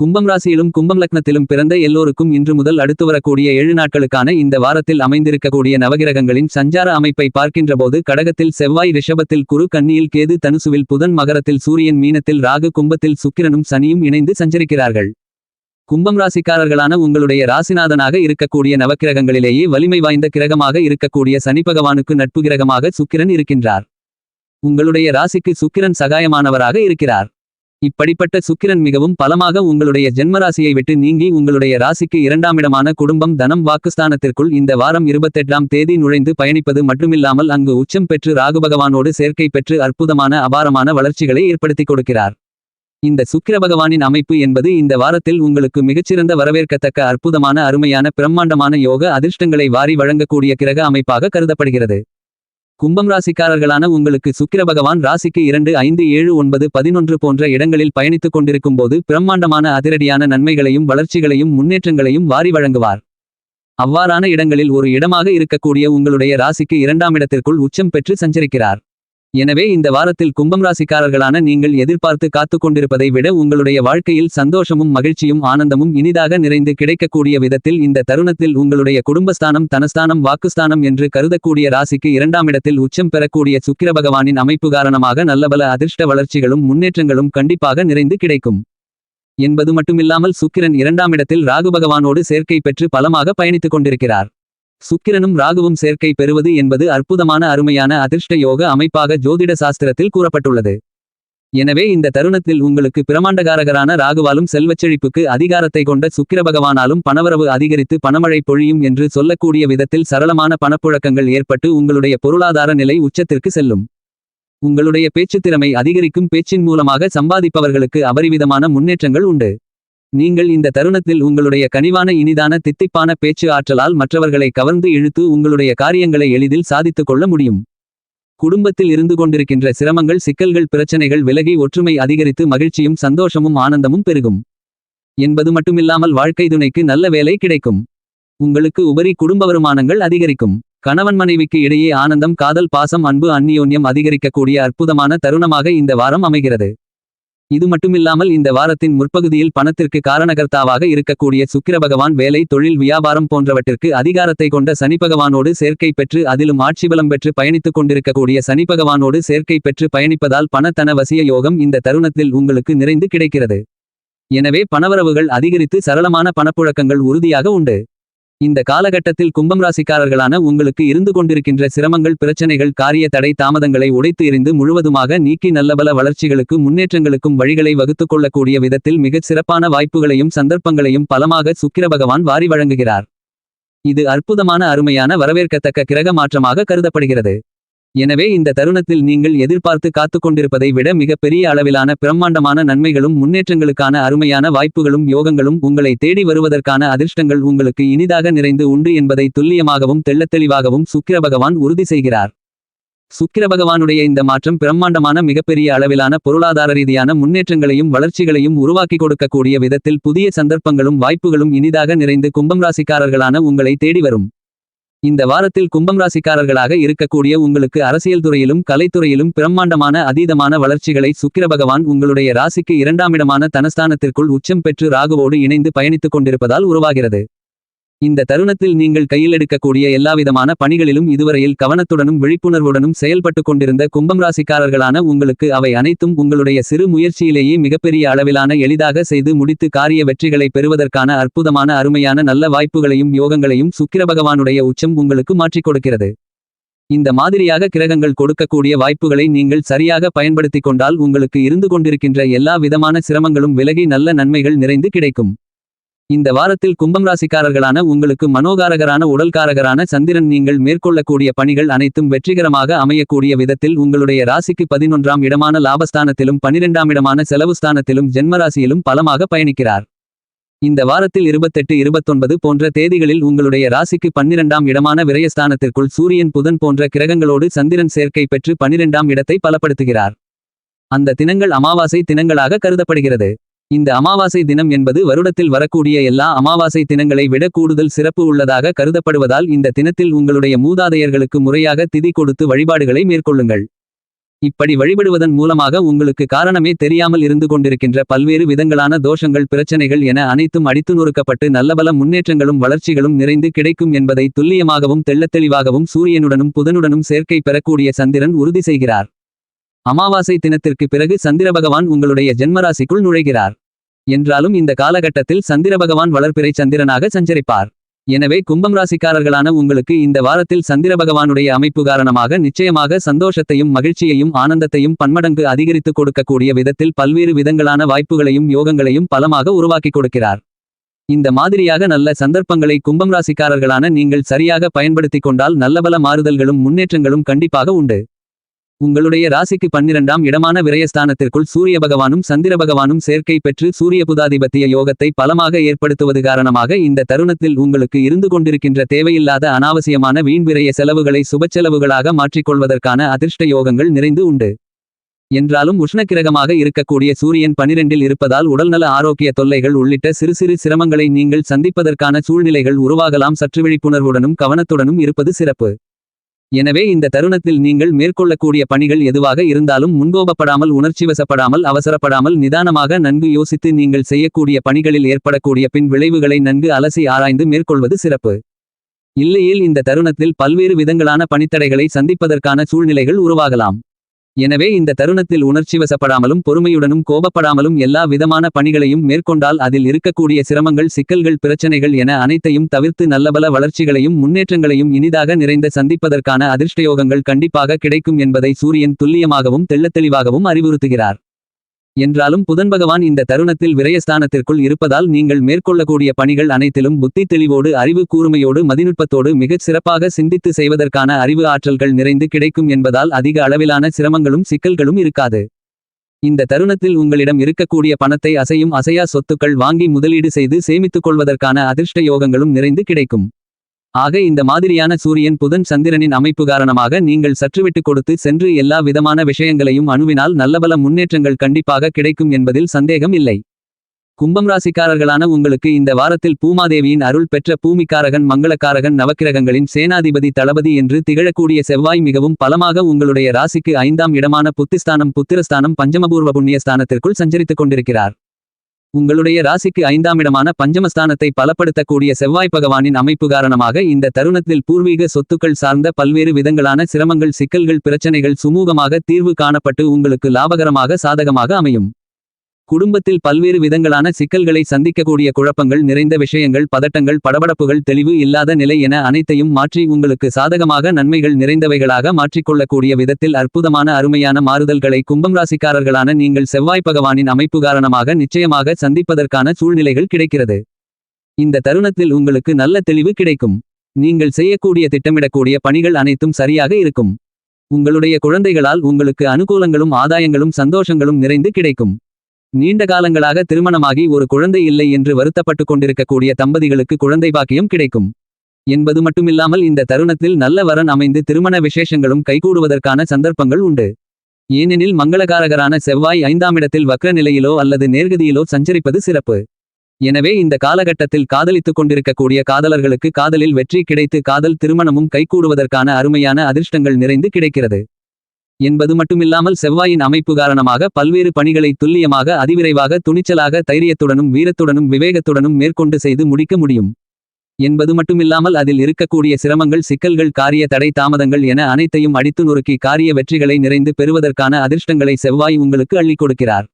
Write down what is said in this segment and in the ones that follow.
கும்பம் ராசியிலும் கும்பம் லக்னத்திலும் பிறந்த எல்லோருக்கும் இன்று முதல் அடுத்து வரக்கூடிய ஏழு நாட்களுக்கான இந்த வாரத்தில் அமைந்திருக்கக்கூடிய நவகிரகங்களின் சஞ்சார அமைப்பை பார்க்கின்றபோது கடகத்தில் செவ்வாய் ரிஷபத்தில் குரு கன்னியில் கேது தனுசுவில் புதன் மகரத்தில் சூரியன் மீனத்தில் ராகு கும்பத்தில் சுக்கிரனும் சனியும் இணைந்து சஞ்சரிக்கிறார்கள். கும்பம் ராசிக்காரர்களான உங்களுடைய ராசிநாதனாக இருக்கக்கூடிய நவக்கிரகங்களிலேயே வலிமை வாய்ந்த கிரகமாக இருக்கக்கூடிய சனி பகவானுக்கு நட்பு கிரகமாக சுக்கிரன் இருக்கின்றார். உங்களுடைய ராசிக்கு சுக்கிரன் சகாயமானவராக இருக்கிறார். இப்படிப்பட்ட சுக்கிரன் மிகவும் பலமாக உங்களுடைய ஜென்மராசியை விட்டு நீங்கி உங்களுடைய ராசிக்கு இரண்டாமிடமான குடும்பம் தனம் வாக்குஸ்தானத்திற்குள் இந்த வாரம் இருபத்தெட்டாம் தேதி நுழைந்து பயணிப்பது மட்டுமில்லாமல் அங்கு உச்சம் பெற்று ராகுபகவானோடு சேர்க்கை பெற்று அற்புதமான அபாரமான வளர்ச்சிகளை ஏற்படுத்திக் கொடுக்கிறார். இந்த சுக்கிர பகவானின் அமைப்பு என்பது இந்த வாரத்தில் உங்களுக்கு மிகச்சிறந்த வரவேற்கத்தக்க அற்புதமான அருமையான பிரம்மாண்டமான யோக அதிர்ஷ்டங்களை வாரி வழங்கக்கூடிய கிரக அமைப்பாக கருதப்படுகிறது. கும்பம் ராசிக்காரர்களான உங்களுக்கு சுக்கிர பகவான் ராசிக்கு இரண்டு ஐந்து ஏழு ஒன்பது பதினொன்று போன்ற இடங்களில் பயணித்துக் கொண்டிருக்கும் போது பிரம்மாண்டமான அதிரடியான நன்மைகளையும் வளர்ச்சிகளையும் முன்னேற்றங்களையும் வாரி வழங்குவார். அவ்வாறான இடங்களில் ஒரு இடமாக இருக்கக்கூடிய உங்களுடைய ராசிக்கு இரண்டாம் இடத்திற்குள் உச்சம் பெற்று சஞ்சரிக்கிறார். எனவே இந்த வாரத்தில் கும்பம் ராசிக்காரர்களான நீங்கள் எதிர்பார்த்து காத்து கொண்டிருப்பதை விட உங்களுடைய வாழ்க்கையில் சந்தோஷமும் மகிழ்ச்சியும் ஆனந்தமும் இனிதாக நிறைந்து கிடைக்கக்கூடிய விதத்தில் இந்த தருணத்தில் உங்களுடைய குடும்பஸ்தானம் தனஸ்தானம் வாக்குஸ்தானம் என்று கருதக்கூடிய ராசிக்கு இரண்டாம் இடத்தில் உச்சம் பெறக்கூடிய சுக்கிர பகவானின் அமைப்பு காரணமாக நல்லபல அதிர்ஷ்ட வளர்ச்சிகளும் முன்னேற்றங்களும் கண்டிப்பாக நிறைந்து கிடைக்கும். என்பது மட்டுமில்லாமல் சுக்கிரன் இரண்டாம் இடத்தில் ராகு பகவானோடு சேர்க்கை பெற்று பலமாக பயணித்துக் கொண்டிருக்கிறார். சுக்கிரனும் ராகுவும் சேர்க்கை பெறுவது என்பது அற்புதமான அருமையான அதிர்ஷ்ட யோக அமைப்பாக ஜோதிட சாஸ்திரத்தில் கூறப்பட்டுள்ளது. எனவே இந்த தருணத்தில் உங்களுக்கு பிரமாண்டகாரகரான ராகுவாலும் செல்வச்செழிப்புக்கு அதிகாரத்தை கொண்ட சுக்கிர பகவானாலும் பணவரவு அதிகரித்து பணமழை பொழியும் என்று சொல்லக்கூடிய விதத்தில் சரளமான பணப்புழக்கங்கள் ஏற்பட்டு உங்களுடைய பொருளாதார நிலை உச்சத்திற்கு செல்லும். உங்களுடைய பேச்சுத் திறமை அதிகரிக்கும் பேச்சின் மூலமாக சம்பாதிப்பவர்களுக்கு அபரிவிதமான முன்னேற்றங்கள் உண்டு. நீங்கள் இந்த தருணத்தில் உங்களுடைய கனிவான இனிதான தித்திப்பான பேச்சு ஆற்றலால் மற்றவர்களை கவர்ந்து இழுத்து உங்களுடைய காரியங்களை எளிதில் சாதித்துக் கொள்ள முடியும். குடும்பத்தில் இருந்து கொண்டிருக்கின்ற சிரமங்கள் சிக்கல்கள் பிரச்சனைகள் விலகி ஒற்றுமை அதிகரித்து மகிழ்ச்சியும் சந்தோஷமும் ஆனந்தமும் பெருகும். என்பது மட்டுமில்லாமல் வாழ்க்கை துணைக்கு நல்ல வேலை கிடைக்கும். உங்களுக்கு உபரி குடும்ப வருமானங்கள் அதிகரிக்கும். கணவன் மனைவிக்கு இடையே ஆனந்தம் காதல் பாசம் அன்பு அந்நியோன்யம் அதிகரிக்கக்கூடிய அற்புதமான தருணமாக இந்த வாரம் அமைகிறது. இது மட்டுமில்லாமல் இந்த வாரத்தின் முற்பகுதியில் பணத்திற்கு காரணகர்த்தாவாக இருக்கக்கூடிய சுக்கிர பகவான் வேலை தொழில் வியாபாரம் போன்றவற்றிற்கு அதிகாரத்தை கொண்ட சனி பகவானோடு சேர்க்கை பெற்று அதிலும் ஆட்சிபலம் பெற்று பயணித்துக் கொண்டிருக்கக்கூடிய சனி பகவானோடு சேர்க்கை பெற்று பயணிப்பதால் பணத்தன வசிய யோகம் இந்த தருணத்தில் உங்களுக்கு நிறைந்து கிடைக்கிறது. எனவே பணவரவுகள் அதிகரித்து சரளமான பணப்புழக்கங்கள் உறுதியாக உண்டு. இந்த காலகட்டத்தில் கும்பம் ராசிக்காரர்களான உங்களுக்கு இருந்து கொண்டிருக்கின்ற சிரமங்கள் பிரச்சனைகள் காரிய தடை தாமதங்களை உடைத்து எறிந்து முழுவதுமாக நீக்கி நல்லபல வளர்ச்சிகளுக்கு முன்னேற்றங்களுக்கும் வழிகளை வகுத்துக் கொள்ளக்கூடிய விதத்தில் மிகச் சிறப்பான வாய்ப்புகளையும் சந்தர்ப்பங்களையும் பலமாக சுக்கிர பகவான் வாரி வழங்குகிறார். இது அற்புதமான அருமையான வரவேற்கத்தக்க கிரக மாற்றமாக கருதப்படுகிறது. எனவே இந்த தருணத்தில் நீங்கள் எதிர்பார்த்து காத்துக் கொண்டிருப்பதை விட மிகப்பெரிய அளவிலான பிரம்மாண்டமான நன்மைகளும் முன்னேற்றங்களுக்கான அருமையான வாய்ப்புகளும் யோகங்களும் உங்களை தேடி வருவதற்கான அதிர்ஷ்டங்கள் உங்களுக்கு இனிதாக நிறைந்து உண்டு என்பதை துல்லியமாகவும் தெள்ளத்தெளிவாகவும் சுக்கிர பகவான் உறுதி செய்கிறார். சுக்கிர பகவானுடைய இந்த மாற்றம் பிரம்மாண்டமான மிகப்பெரிய அளவிலான பொருளாதார ரீதியான முன்னேற்றங்களையும் வளர்ச்சிகளையும் உருவாக்கி கொடுக்கக்கூடிய விதத்தில் புதிய சந்தர்ப்பங்களும் வாய்ப்புகளும் இனிதாக நிறைந்து கும்பம் ராசிக்காரர்களான உங்களை தேடி வரும். இந்த வாரத்தில் கும்பம் ராசிக்காரர்களாக இருக்கக்கூடிய உங்களுக்கு அரசியல் துறையிலும் கலைத்துறையிலும் பிரம்மாண்டமான அதீதமான வளர்ச்சிகளை சுக்கிர பகவான் உங்களுடைய ராசிக்கு இரண்டாமிடமான தனஸ்தானத்திற்குள் உச்சம் பெற்று ராகுவோடு இணைந்து பயணித்துக் கொண்டிருப்பதால் உருவாகிறது. இந்த தருணத்தில் நீங்கள் கையில் எடுக்கக்கூடிய எல்லாவிதமான பணிகளிலும் இதுவரையில் கவனத்துடனும் விழிப்புணர்வுடனும் செயல்பட்டு கொண்டிருந்த கும்பம் ராசிக்காரர்களான உங்களுக்கு அவை அனைத்தும் உங்களுடைய சிறு முயற்சியிலேயே மிகப்பெரிய அளவிலான எளிதாக செய்து முடித்து காரிய வெற்றிகளை பெறுவதற்கான அற்புதமான அருமையான நல்ல வாய்ப்புகளையும் யோகங்களையும் சுக்கிர பகவானுடைய உச்சம் உங்களுக்கு மாற்றிக் கொடுக்கிறது. இந்த மாதிரியாக கிரகங்கள் கொடுக்கக்கூடிய வாய்ப்புகளை நீங்கள் சரியாக பயன்படுத்திக் கொண்டால் உங்களுக்கு இருந்து கொண்டிருக்கின்ற எல்லா விதமான சிரமங்களும் விலகி நல்ல நன்மைகள் நிறைந்து கிடைக்கும். இந்த வாரத்தில் கும்பம் ராசிக்காரர்களான உங்களுக்கு மனோகாரகரான உடல்காரகரான சந்திரன் நீங்கள் மேற்கொள்ளக்கூடிய பணிகள் அனைத்தும் வெற்றிகரமாக அமையக்கூடிய விதத்தில் உங்களுடைய ராசிக்கு பதினொன்றாம் இடமான லாபஸ்தானத்திலும் பனிரெண்டாம் இடமான செலவுஸ்தானத்திலும் ஜென்மராசியிலும் பலமாக பயணிக்கிறார். இந்த வாரத்தில் இருபத்தெட்டு இருபத்தொன்பது போன்ற தேதிகளில் உங்களுடைய ராசிக்கு பன்னிரெண்டாம் இடமான விரயஸ்தானத்திற்குள் சூரியன் புதன் போன்ற கிரகங்களோடு சந்திரன் சேர்க்கை பெற்று பனிரெண்டாம் இடத்தை பலப்படுத்துகிறார். அந்த தினங்கள் அமாவாசை தினங்களாக கருதப்படுகிறது. இந்த அமாவாசை தினம் என்பது வருடத்தில் வரக்கூடிய எல்லா அமாவாசை தினங்களை விட கூடுதல் சிறப்பு உள்ளதாக கருதப்படுவதால் இந்த தினத்தில் உங்களுடைய மூதாதையர்களுக்கு முறையாக திதி கொடுத்து வழிபாடுகளை மேற்கொள்ளுங்கள். இப்படி வழிபடுவதன் மூலமாக உங்களுக்கு காரணமே தெரியாமல் இருந்து கொண்டிருக்கின்ற பல்வேறு விதங்களான தோஷங்கள் பிரச்சனைகள் என அனைத்தும் அடித்து நொறுக்கப்பட்டு நல்லபல முன்னேற்றங்களும் வளர்ச்சிகளும் நிறைந்து கிடைக்கும் என்பதை துல்லியமாகவும் தெள்ளத்தெளிவாகவும் சூரியனுடனும் புதனுடனும் சேர்க்கை பெறக்கூடிய சந்திரன் உறுதி செய்கிறார். அமாவாசை தினத்திற்கு பிறகு சந்திர பகவான் உங்களுடைய ஜென்மராசிக்குள் நுழைகிறார். என்றாலும் இந்த காலகட்டத்தில் சந்திர பகவான் சந்திரனாக சஞ்சரிப்பார். எனவே கும்பம் ராசிக்காரர்களான உங்களுக்கு இந்த வாரத்தில் சந்திர பகவானுடைய அமைப்பு காரணமாக நிச்சயமாக சந்தோஷத்தையும் மகிழ்ச்சியையும் ஆனந்தத்தையும் பன்மடங்கு அதிகரித்துக் கொடுக்கக்கூடிய விதத்தில் பல்வேறு விதங்களான வாய்ப்புகளையும் யோகங்களையும் பலமாக உருவாக்கிக் கொடுக்கிறார். இந்த மாதிரியாக நல்ல சந்தர்ப்பங்களை கும்பம் ராசிக்காரர்களான நீங்கள் சரியாக பயன்படுத்திக் கொண்டால் நல்லபல மாறுதல்களும் முன்னேற்றங்களும் கண்டிப்பாக உண்டு. உங்களுடைய ராசிக்கு பன்னிரண்டாம் இடமான விரயஸ்தானத்திற்குள் சூரிய பகவானும் சந்திர பகவானும் சேர்க்கை பெற்று சூரிய புதாதிபத்திய யோகத்தை பலமாக ஏற்படுத்துவது காரணமாக இந்த தருணத்தில் உங்களுக்கு இருந்து கொண்டிருக்கின்ற தேவையில்லாத அனாவசியமான வீண் விரய செலவுகளை சுபச்செலவுகளாக மாற்றிக்கொள்வதற்கான அதிர்ஷ்ட யோகங்கள் நிறைந்து உண்டு. என்றாலும் உஷ்ணக்கிரகமாக இருக்கக்கூடிய சூரியன் பனிரெண்டில் இருப்பதால் உடல்நல ஆரோக்கிய தொல்லைகள் உள்ளிட்ட சிறு சிறு சிரமங்களை நீங்கள் சந்திப்பதற்கான சூழ்நிலைகள் உருவாகலாம். சற்று விழிப்புணர்வுடனும் கவனத்துடனும் இருப்பது சிறப்பு. எனவே இந்த தருணத்தில் நீங்கள் மேற்கொள்ளக்கூடிய பணிகள் எதுவாக இருந்தாலும் முன்கோபப்படாமல் உணர்ச்சிவசப்படாமல் அவசரப்படாமல் நிதானமாக நன்கு யோசித்து நீங்கள் செய்யக்கூடிய பணிகளில் ஏற்படக்கூடிய பின் விளைவுகளை நன்கு அலசி ஆராய்ந்து மேற்கொள்வது சிறப்பு. இல்லையேல் இந்த தருணத்தில் பல்வேறு விதங்களான பணித்தடைகளை சந்திப்பதற்கான சூழ்நிலைகள் உருவாகலாம். எனவே இந்த தருணத்தில் உணர்ச்சிவசப்படாமலும் பொறுமையுடனும் கோபப்படாமலும் எல்லா விதமான பணிகளையும் மேற்கொண்டால் அதில் இருக்கக்கூடிய சிரமங்கள் சிக்கல்கள் பிரச்சனைகள் என அனைத்தையும் தவிர்த்து நல்லபல வளர்ச்சிகளையும் முன்னேற்றங்களையும் இனிதாக நிறைந்த சந்திப்பதற்கான அதிர்ஷ்டயோகங்கள் கண்டிப்பாக கிடைக்கும் என்பதை சூரியன் துல்லியமாகவும் தெள்ளத்தெளிவாகவும் அறிவுறுத்துகிறார். என்றாலும் புதன் பகவான் இந்த தருணத்தில் விரயஸ்தானத்திற்குள் இருப்பதால் நீங்கள் மேற்கொள்ளக்கூடிய பணிகள் அனைத்திலும் புத்தி தெளிவோடு அறிவு கூர்மையோடு மதிநுட்பத்தோடு மிகச் சிறப்பாக சிந்தித்து செய்வதற்கான அறிவு ஆற்றல்கள் நிறைந்து கிடைக்கும் என்பதால் அதிக அளவிலான சிரமங்களும் சிக்கல்களும் இருக்காது. இந்த தருணத்தில் உங்களிடம் இருக்கக்கூடிய பணத்தை அசையும் அசையா சொத்துக்கள் வாங்கி முதலீடு செய்து சேமித்துக் கொள்வதற்கான அதிர்ஷ்ட யோகங்களும் நிறைந்து கிடைக்கும். ஆக இந்த மாதிரியான சூரியன் புதன் சந்திரனின் அமைப்பு காரணமாக நீங்கள் சற்றுவிட்டு கொடுத்து சென்று எல்லா விதமான விஷயங்களையும் அணுவினால் நல்லபல முன்னேற்றங்கள் கண்டிப்பாக கிடைக்கும் என்பதில் சந்தேகம் இல்லை. கும்பம் ராசிக்காரர்களான உங்களுக்கு இந்த வாரத்தில் பூமாதேவியின் அருள் பெற்ற பூமிக்காரகன் மங்களக்காரகன் நவக்கிரகங்களின் சேனாதிபதி தளபதி என்று திகழக்கூடிய செவ்வாய் மிகவும் பலமாக உங்களுடைய ராசிக்கு ஐந்தாம் இடமான புத்திஸ்தானம் புத்திரஸ்தானம் பஞ்சமபூர்வ புண்ணியஸ்தானத்திற்குள் சஞ்சரித்துக் கொண்டிருக்கிறார். உங்களுடைய ராசிக்கு ஐந்தாம் இடமான பஞ்சமஸ்தானத்தை பலப்படுத்தக்கூடிய செவ்வாய் பகவானின் அமைப்பு காரணமாக இந்த தருணத்தில் பூர்வீக சொத்துக்கள் சார்ந்த பல்வேறு விதங்களான சிரமங்கள் சிக்கல்கள் பிரச்சனைகள் சுமூகமாக தீர்வு காணப்பட்டு உங்களுக்கு லாபகரமாக சாதகமாக அமையும். குடும்பத்தில் பல்வேறு விதங்களான சிக்கல்களை சந்திக்கக்கூடிய குழப்பங்கள் நிறைந்த விஷயங்கள் பதட்டங்கள் படபடப்புகள் தெளிவு இல்லாத நிலை என அனைத்தையும் மாற்றி உங்களுக்கு சாதகமாக நன்மைகள் நிறைந்தவைகளாக மாற்றிக்கொள்ளக்கூடிய விதத்தில் அற்புதமான அருமையான மாறுதல்களை கும்பம் ராசிக்காரர்களான நீங்கள் செவ்வாய் பகவானின் அமைப்பு காரணமாக நிச்சயமாக சந்திப்பதற்கான சூழ்நிலைகள் கிடைக்கிறது. இந்த தருணத்தில் உங்களுக்கு நல்ல தெளிவு கிடைக்கும். நீங்கள் செய்யக்கூடிய திட்டமிடக்கூடிய பணிகள் அனைத்தும் சரியாக இருக்கும். உங்களுடைய குழந்தைகளால் உங்களுக்கு அனுகூலங்களும் ஆதாயங்களும் சந்தோஷங்களும் நிறைந்து கிடைக்கும். நீண்ட காலங்களாக திருமணமாகி ஒரு குழந்தை இல்லை என்று வருத்தப்பட்டு கொண்டிருக்கக்கூடிய தம்பதிகளுக்கு குழந்தை பாக்கியம் கிடைக்கும். என்பது மட்டுமில்லாமல் இந்த தருணத்தில் நல்ல வரன் அமைந்து திருமண விசேஷங்களும் கைகூடுவதற்கான சந்தர்ப்பங்கள் உண்டு. ஏனெனில் மங்களகாரகரான செவ்வாய் ஐந்தாம் இடத்தில் வக்ர நிலையிலோ அல்லது நேர்கதியிலோ சஞ்சரிப்பது சிறப்பு. எனவே இந்த காலகட்டத்தில் காதலித்துக் கொண்டிருக்கக்கூடிய காதலர்களுக்கு காதலில் வெற்றி கிடைத்து காதல் திருமணமும் கைகூடுவதற்கான அருமையான அதிர்ஷ்டங்கள் நிறைந்து கிடைக்கிறது. என்பது மட்டுமில்லாமல் செவ்வாயின் அமைப்பு காரணமாக பல்வேறு பணிகளை துல்லியமாக அதிவிரைவாக துணிச்சலாக தைரியத்துடனும் வீரத்துடனும் விவேகத்துடனும் மேற்கொண்டு செய்து முடிக்க முடியும். என்பது மட்டுமில்லாமல் அதில் இருக்கக்கூடிய சிரமங்கள் சிக்கல்கள் காரிய தடை தாமதங்கள் என அனைத்தையும் அடித்து நொறுக்கி காரிய வெற்றிகளை நிறைந்து பெறுவதற்கான அதிர்ஷ்டங்களை செவ்வாய் உங்களுக்கு அள்ளிக் கொடுக்கிறார்.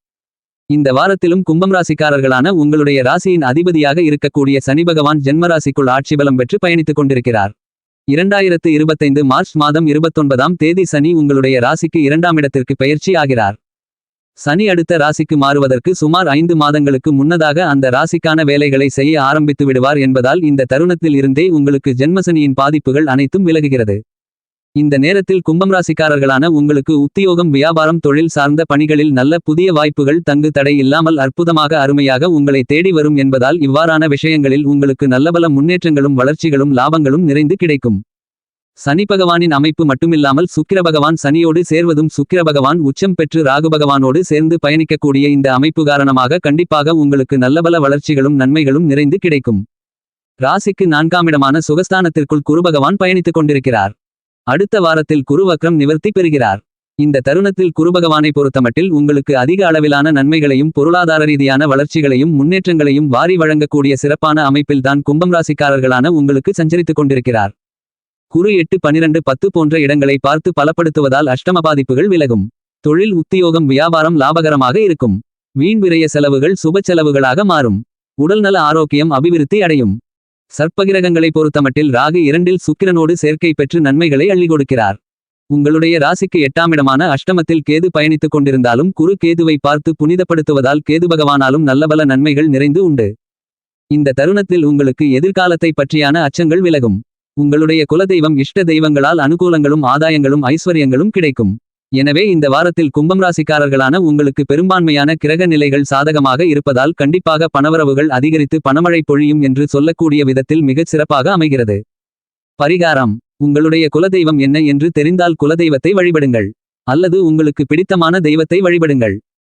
இந்த வாரத்திலும் கும்பம் ராசிக்காரர்களான உங்களுடைய ராசியின் அதிபதியாக இருக்கக்கூடிய சனி பகவான் ஜென்மராசிக்குள் ஆட்சிபலம் பெற்று பயணித்துக் கொண்டிருக்கிறார். இரண்டாயிரத்து இருபத்தைந்து மார்ச் மாதம் இருபத்தொன்பதாம் தேதி சனி உங்களுடைய ராசிக்கு இரண்டாம் இடத்திற்கு பெயர்ச்சி ஆகிறார். சனி அடுத்த ராசிக்கு மாறுவதற்கு சுமார் ஐந்து மாதங்களுக்கு முன்னதாக அந்த ராசிக்கான வேலைகளை செய்ய ஆரம்பித்து விடுவார் என்பதால் இந்த தருணத்தில் இருந்தே உங்களுக்கு ஜென்மசனியின் பாதிப்புகள் அனைத்தும் விலகுகிறது. இந்த நேரத்தில் கும்பம் ராசிக்காரர்களான உங்களுக்கு உத்தியோகம் வியாபாரம் தொழில் சார்ந்த பணிகளில் நல்ல புதிய வாய்ப்புகள் தங்கு தடை இல்லாமல் அற்புதமாக அருமையாக உங்களை தேடி வரும் என்பதால் இவ்வாறான விஷயங்களில் உங்களுக்கு நல்லபல முன்னேற்றங்களும் வளர்ச்சிகளும் லாபங்களும் நிறைந்து கிடைக்கும். சனி பகவானின் அமைப்பு மட்டுமில்லாமல் சுக்கிர பகவான் சனியோடு சேர்வதும் சுக்கிர பகவான் உச்சம் பெற்று ராகு பகவானோடு சேர்ந்து பயணிக்கக்கூடிய இந்த அமைப்பு காரணமாக கண்டிப்பாக உங்களுக்கு நல்லபல வளர்ச்சிகளும் நன்மைகளும் நிறைந்து கிடைக்கும். ராசிக்கு நான்காமிடமான சுகஸ்தானத்திற்குள் குருபகவான் பயணித்துக் கொண்டிருக்கிறார். அடுத்த வாரத்தில் குருவக்ரம் நிவர்த்தி பெறுகிறார். இந்த தருணத்தில் குருபகவானை பொறுத்தமட்டில் உங்களுக்கு அதிக அளவிலான நன்மைகளையும் பொருளாதார ரீதியான வளர்ச்சிகளையும் முன்னேற்றங்களையும் வாரி வழங்கக்கூடிய சிறப்பான அமைப்பில்தான் கும்பம் ராசிக்காரர்களான உங்களுக்கு சஞ்சரித்துக் கொண்டிருக்கிறார். குரு எட்டு பனிரெண்டு பத்து போன்ற இடங்களை பார்த்து பலப்படுத்துவதால் அஷ்டம பாதிப்புகள் விலகும். தொழில் உத்தியோகம் வியாபாரம் லாபகரமாக இருக்கும். வீண் விரய செலவுகள் சுப செலவுகளாக மாறும். உடல்நல ஆரோக்கியம் அபிவிருத்தி அடையும். சர்ப்பகிரகங்களை பொறுத்தமட்டில் ராகு இரண்டில் சுக்கிரனோடு சேர்க்கை பெற்று நன்மைகளை அள்ளி கொடுக்கிறார் உங்களுடைய ராசிக்கு எட்டாமிடமான அஷ்டமத்தில் கேது பயணித்துக் கொண்டிருந்தாலும் குரு கேதுவை பார்த்து புனிதப்படுத்துவதால் கேது பகவானாலும் நல்லபல நன்மைகள் நிறைந்து உண்டு. இந்த தருணத்தில் உங்களுக்கு எதிர்காலத்தை பற்றியான அச்சங்கள் விலகும். உங்களுடைய குலதெய்வம் இஷ்ட தெய்வங்களால் அனுகூலங்களும் ஆதாயங்களும் ஐஸ்வர்யங்களும் கிடைக்கும். எனவே இந்த வாரத்தில் கும்பம் ராசிக்காரர்களான உங்களுக்கு பெரும்பான்மையான கிரக நிலைகள் சாதகமாக இருப்பதால் கண்டிப்பாக பணவரவுகள் அதிகரித்து பணமழை பொழியும் என்று சொல்லக்கூடிய விதத்தில் மிகச் சிறப்பாக அமைகிறது. பரிகாரம். உங்களுடைய குலதெய்வம் என்ன என்று தெரிந்தால் குலதெய்வத்தை வழிபடுங்கள். அல்லது உங்களுக்கு பிடித்தமான தெய்வத்தை வழிபடுங்கள்.